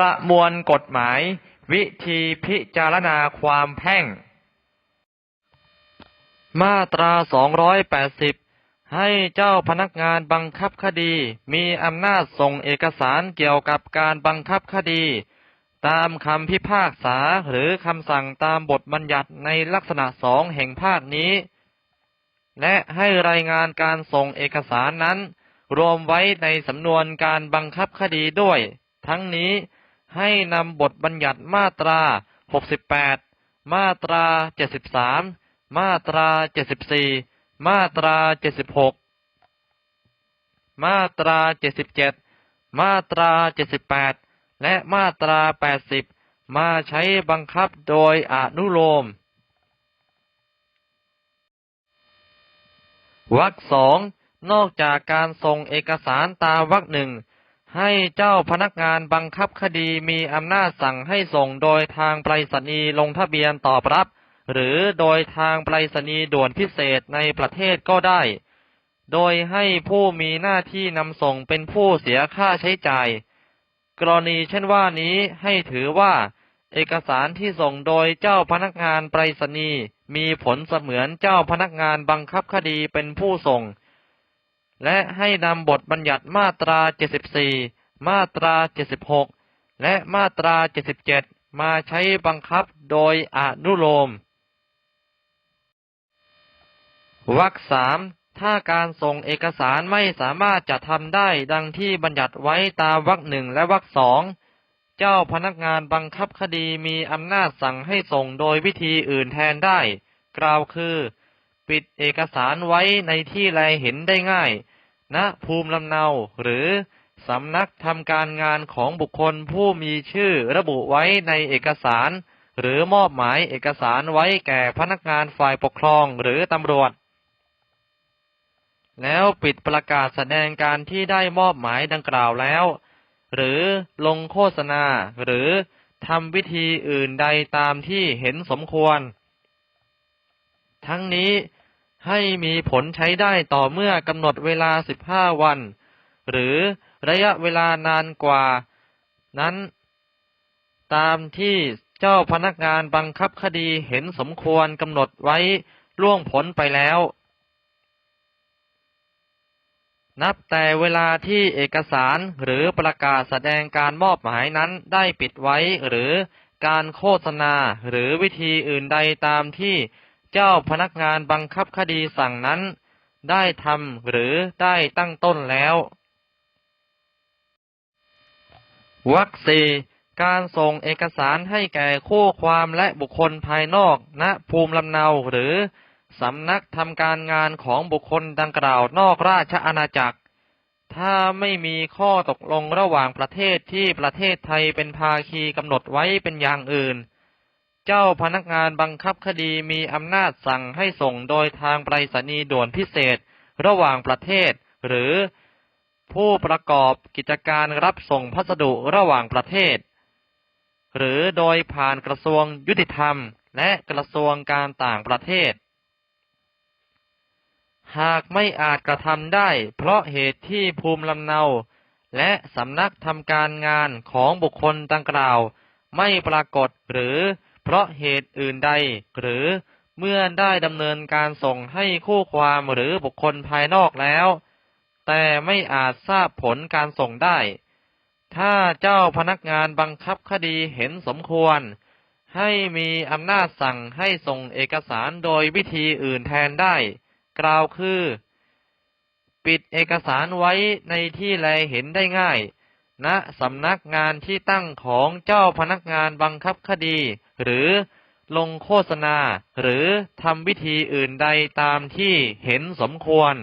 ประมวลกฎหมาย วิธีพิจารณาความแพ่ง มาตรา 280 ให้เจ้าพนักงานบังคับคดี มีอำนาจส่งเอกสารเกี่ยวกับการบังคับคดี ตามคำพิพากษาหรือคำสั่งตามบทบัญญัติในลักษณะสองแห่งภาคนี้ และให้รายงานการส่งเอกสารนั้นรวมไว้ในสำนวนการบังคับคดีด้วย ทั้งนี้ ให้นำบทบัญญัติมาตรา 68 มาตรา 73 มาตรา 74 มาตรา 76 มาตรา 77 มาตรา 78 และมาตรา 80 มาใช้บังคับโดยอนุโลมวรรคสองนอกจากการส่งเอกสารตามวรรคหนึ่ง ให้เจ้าพนักงานบังคับคดีมีอำนาจสั่งให้ส่งโดยทางไปรษณีย์ลงทะเบียนตอบรับ หรือโดยทางไปรษณีย์ด่วนพิเศษในประเทศก็ได้ โดยให้ผู้มีหน้าที่นำส่งเป็นผู้เสียค่าใช้จ่าย กรณีเช่นว่านี้ให้ถือว่า เอกสารที่ส่งโดยเจ้าพนักงานไปรษณีย์มีผลเสมือนเจ้าพนักงานบังคับคดีเป็นผู้ส่ง และให้นำบทบัญญัติมาตรา 74 มาตรา 76 และมาตรา 77 มาใช้บังคับโดยอนุโลมวรรคสามถ้าการส่งเอกสารไม่สามารถจะทำได้ดังที่บัญญัติไว้ตามวรรคหนึ่งและวรรคสอง เจ้าพนักงานบังคับคดีมีอำนาจสั่งให้ส่งโดยวิธีอื่นแทนได้ กล่าวคือ ปิดเอกสารไว้ในที่แลเห็นได้ง่ายณภูมิลำเนาหรือสำนักทำการงานของบุคคลผู้มีชื่อระบุไว้ในเอกสาร หรือมอบหมายเอกสารไว้แก่พนักงานฝ่ายปกครองหรือตำรวจ แล้วปิดประกาศแสดงการที่ได้มอบหมายดังกล่าวแล้ว หรือลงโฆษณาหรือทำวิธีอื่นใดตามที่เห็นสมควร ทั้งนี้ ให้มีผลใช้ได้ต่อเมื่อกำหนดเวลา15วัน หรือระยะเวลานานกว่า นั้น ตามที่เจ้าพนักงานบังคับคดีเห็นสมควรกำหนดไว้ล่วงผลไปแล้ว นับแต่เวลาที่เอกสารหรือประกาศแสดงการมอบหมายนั้นได้ปิดไว้หรือการโฆษณาหรือวิธีอื่นใดตามที่ เจ้าพนักงานบังคับคดีสั่งนั้น ได้ทำหรือได้ตั้งต้นแล้ววรรคสีการส่งเอกสารให้แก่คู่ความและบุคคลภายนอกณภูมิลำเนาหรือสำนักทำการงานของบุคคลดังกล่าวนอกราชอาณาจักร ถ้าไม่มีข้อตกลงระหว่างประเทศที่ประเทศไทยเป็นภาคีกำหนดไว้เป็นอย่างอื่น เจ้าพนักงานบังคับคดีมีอำนาจสั่งให้ส่งโดยทางไปรษณีย์ด่วนพิเศษระหว่างประเทศ หรือผู้ประกอบกิจการรับส่งพัสดุระหว่างประเทศ หรือโดยผ่านกระทรวงยุติธรรม และกระทรวงการต่างประเทศ หากไม่อาจกระทำได้ เพราะเหตุที่ภูมิลำเนา และสำนักทำการงานของบุคคลดังกล่าว ไม่ปรากฏหรือ เพราะเหตุอื่นใด หรือเมื่อได้ดำเนินการส่งให้คู่ความหรือบุคคลภายนอกแล้ว แต่ไม่อาจทราบผลการส่งได้ ถ้าเจ้าพนักงานบังคับคดีเห็นสมควร ให้มีอำนาจสั่งให้ส่งเอกสารโดยวิธีอื่นแทนได้ กล่าวคือ ปิดเอกสารไว้ในที่แลเห็นได้ง่ายณสำนักงานที่ตั้งของเจ้าพนักงานบังคับคดี หรือลงโฆษณา หรือทำวิธีอื่นใดตามที่เห็นสมควร